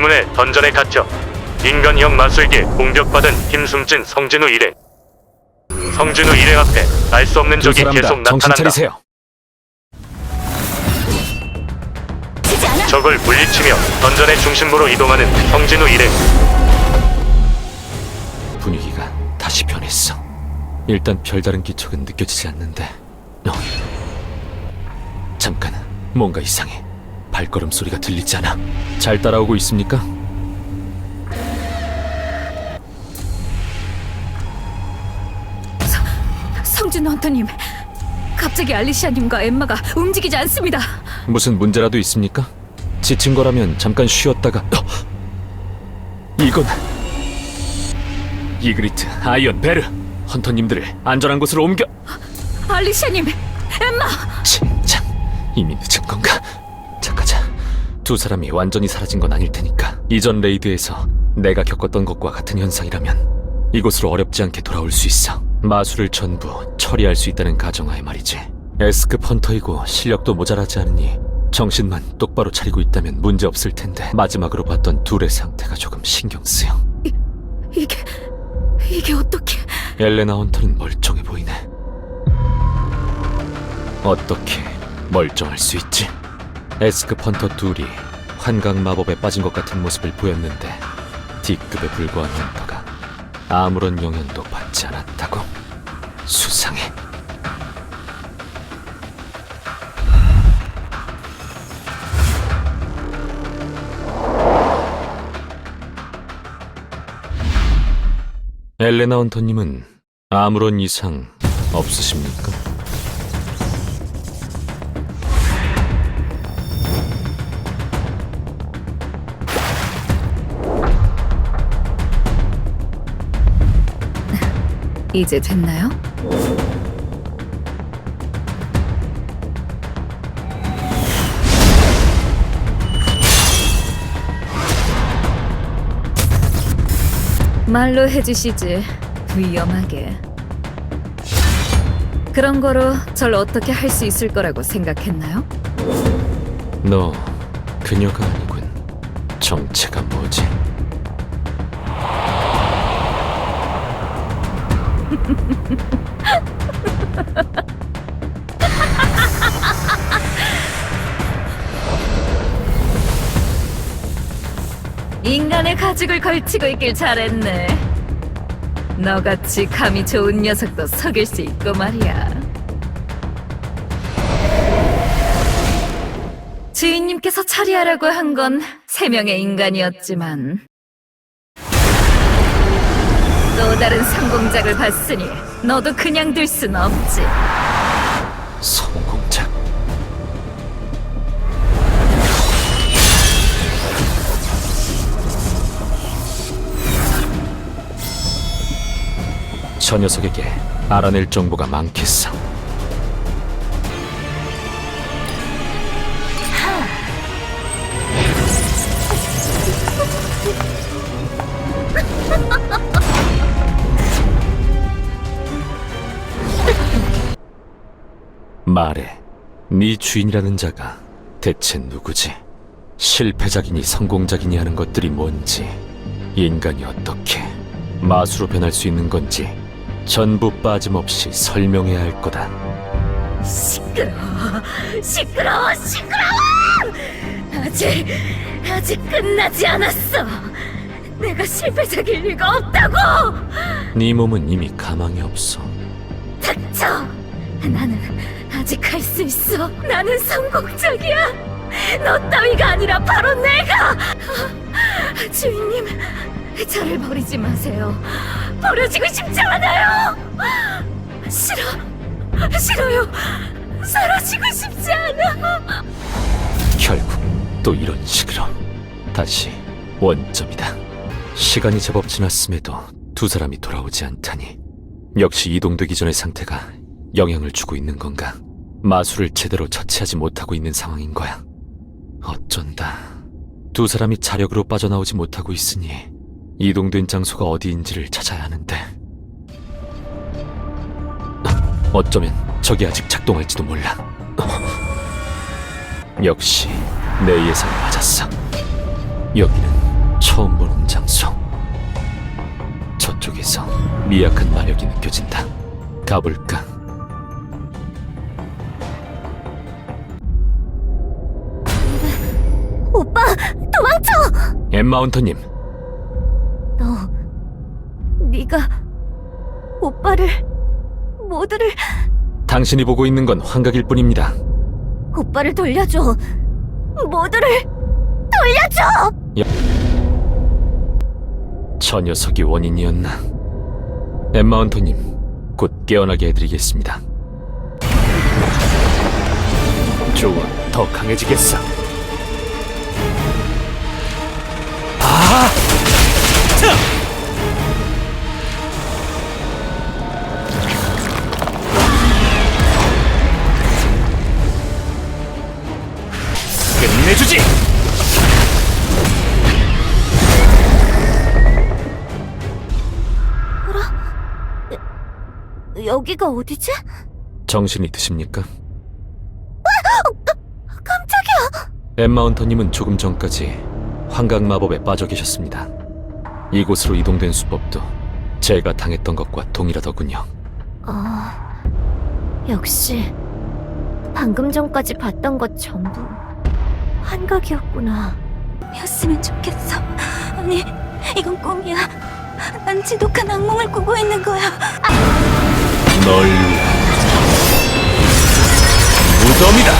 때문에 던전에 갇혀 인간형 마수에게 공격받은 힘숨진 성진우 일행. 성진우 일행 앞에 알 수 없는 두 적이 계속 정신 나타난다. 차리세요. 지지 않아. 적을 물리치며 던전의 중심부로 이동하는 성진우 일행. 분위기가 다시 변했어. 일단 별다른 기척은 느껴지지 않는데. 어. 잠깐, 뭔가 이상해. 발걸음 소리가 들리지 않아. 잘 따라오고 있습니까? 성진 헌터님, 갑자기 알리시아님과 엠마가 움직이지 않습니다. 무슨 문제라도 있습니까? 지친 거라면 잠깐 쉬었다가. 어! 이건 이그리트, 아이언, 베르, 헌터님들을 안전한 곳으로 옮겨. 알리시아님, 엠마. 진짜 이미. 두 사람이 완전히 사라진 건 아닐 테니까 이전 레이드에서 내가 겪었던 것과 같은 현상이라면 이곳으로 어렵지 않게 돌아올 수 있어. 마술을 전부 처리할 수 있다는 가정하에 말이지. 에스급 헌터이고 실력도 모자라지 않으니 정신만 똑바로 차리고 있다면 문제 없을 텐데 마지막으로 봤던 둘의 상태가 조금 신경 쓰여. 이게 이게 어떻게? 엘레나 헌터는 멀쩡해 보이네. 어떻게 멀쩡할 수 있지? 에스급 헌터 둘이 환각 마법에 빠진 것 같은 모습을 보였는데 D급에 불과한 헌터가 아무런 영향도 받지 않았다고 수상해. 엘레나 헌터님은 아무런 이상 없으십니까? 이제 됐나요? 말로 해주시지 위험하게 그런 거로 절 어떻게 할 수 있을 거라고 생각했나요? 너 그녀가 아니군. 정체가 뭐지? 인간의 가죽을 걸치고 있길 잘했네. 너같이 감이 좋은 녀석도 속일 수 있고 말이야. 주인님께서 처리하라고 한 건 세 명의 인간이었지만 또 다른 성공작을 봤으니 너도 그냥 둘 순 없지. 성공작. 저 녀석에게 알아낼 정보가 많겠어. 말해, 네 주인이라는 자가 대체 누구지? 실패작이니 성공작이니 하는 것들이 뭔지, 인간이 어떻게 마수로 변할 수 있는 건지 전부 빠짐없이 설명해야 할 거다. 시끄러워, 시끄러워, 시끄러워! 아직, 아직 끝나지 않았어. 내가 실패작일 리가 없다고! 네 몸은 이미 가망이 없어. 닥쳐! 나는 아직 할 수 있어. 나는 성공적이야. 너 따위가 아니라 바로 내가! 주인님, 저를 버리지 마세요. 버려지고 싶지 않아요! 싫어, 싫어요. 사라지고 싶지 않아. 결국 또 이런 식으로 다시 원점이다. 시간이 제법 지났음에도 두 사람이 돌아오지 않다니 역시 이동되기 전의 상태가 영향을 주고 있는 건가? 마술을 제대로 처치하지 못하고 있는 상황인 거야. 어쩐다. 두 사람이 자력으로 빠져나오지 못하고 있으니 이동된 장소가 어디인지를 찾아야 하는데 어쩌면 저게 아직 작동할지도 몰라. 역시 내 예상이 맞았어. 여기는 처음 보는 장소. 저쪽에서 미약한 마력이 느껴진다. 가볼까? 엠마운터님, 너, 네가 오빠를 모두를 당신이 보고 있는 건 환각일 뿐입니다. 오빠를 돌려줘. 모두를 돌려줘! 저 녀석이 원인이었나? 엠마운터님, 곧 깨어나게 해드리겠습니다. 좋아, 더 강해지겠어. 끝내주지! 여기가 어디지? 정신이 드십니까? 깜짝이야! 엠마운터님은 조금 전까지 환각 마법에 빠져 계셨습니다. 이곳으로 이동된 수법도 제가 당했던 것과 동일하더군요. 아, 역시 방금 전까지 봤던 것 전부 환각이었구나. 였으면 좋겠어. 아니, 이건 꿈이야. 난 지독한 악몽을 꾸고 있는 거야. 널 무덤이다.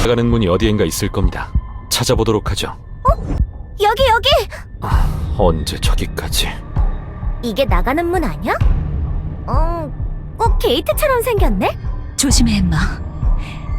나가는 문이 어디엔가 있을 겁니다. 찾아보도록 하죠. 여기 여기! 언제 저기까지? 이게 나가는 문 아니야? 어, 꼭 게이트처럼 생겼네? 조심해, 엠마.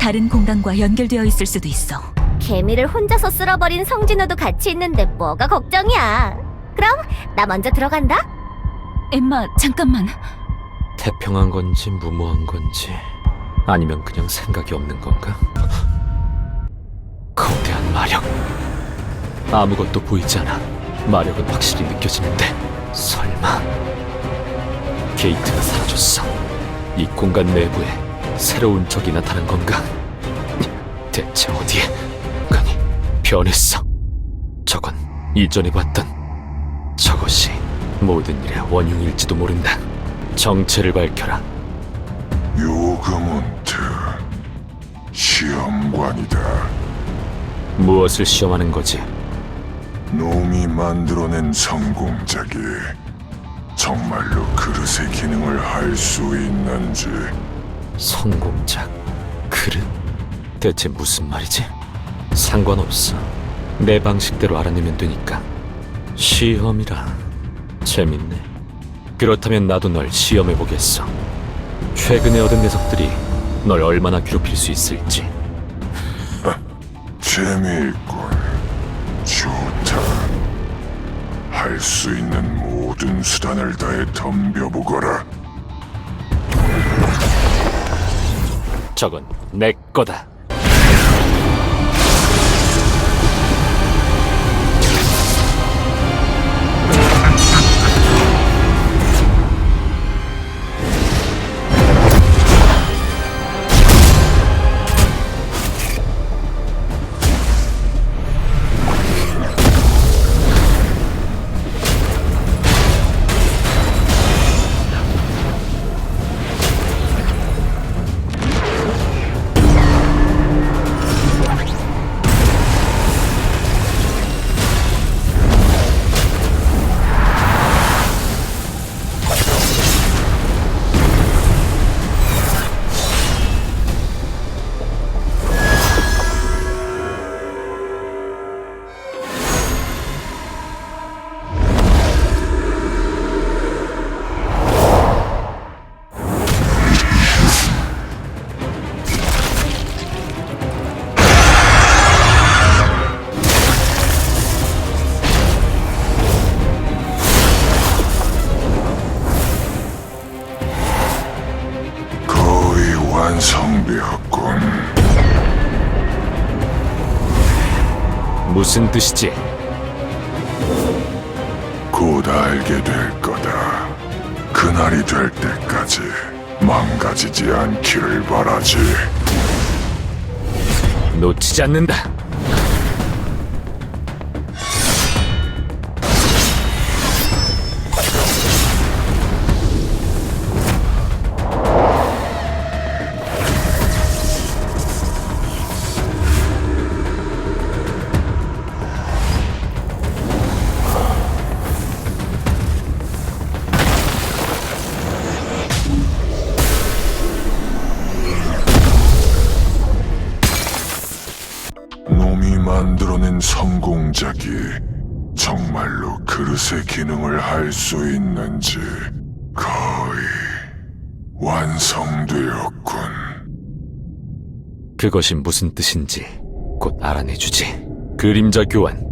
다른 공간과 연결되어 있을 수도 있어. 개미를 혼자서 쓸어버린 성진호도 같이 있는데 뭐가 걱정이야. 그럼 나 먼저 들어간다. 엠마, 잠깐만. 태평한 건지 무모한 건지 아니면 그냥 생각이 없는 건가? 거대한 마력 아무것도 보이지 않아 마력은 확실히 느껴지는데 설마 게이트가 사라졌어 이 공간 내부에 새로운 적이 나타난 건가? 대체 어디에? 아니 변했어 저건 이전에 봤던 저것이 모든 일의 원흉일지도 모른다 정체를 밝혀라 요가몬트 시험관이다. 무엇을 시험하는 거지? 놈이 만들어낸 성공작이 정말로 그릇의 기능을 할 수 있는지 성공작 그릇 대체 무슨 말이지? 상관없어 내 방식대로 알아내면 되니까 시험이라 재밌네 그렇다면 나도 널 시험해보겠어 최근에 얻은 녀석들이 널 얼마나 괴롭힐 수 있을지 재미있군. 좋다. 할 수 있는 모든 수단을 다해 덤벼보거라. 저건 내 거다 무슨 뜻이지? 곧 알게 될 거다. 그날이 될 때까지 망가지지 않기를 바라지. 놓치지 않는다 성공작이 정말로 그릇의 기능을 할 수 있는지 거의 완성되었군. 그것이 무슨 뜻인지 곧 알아내주지. 그림자 교환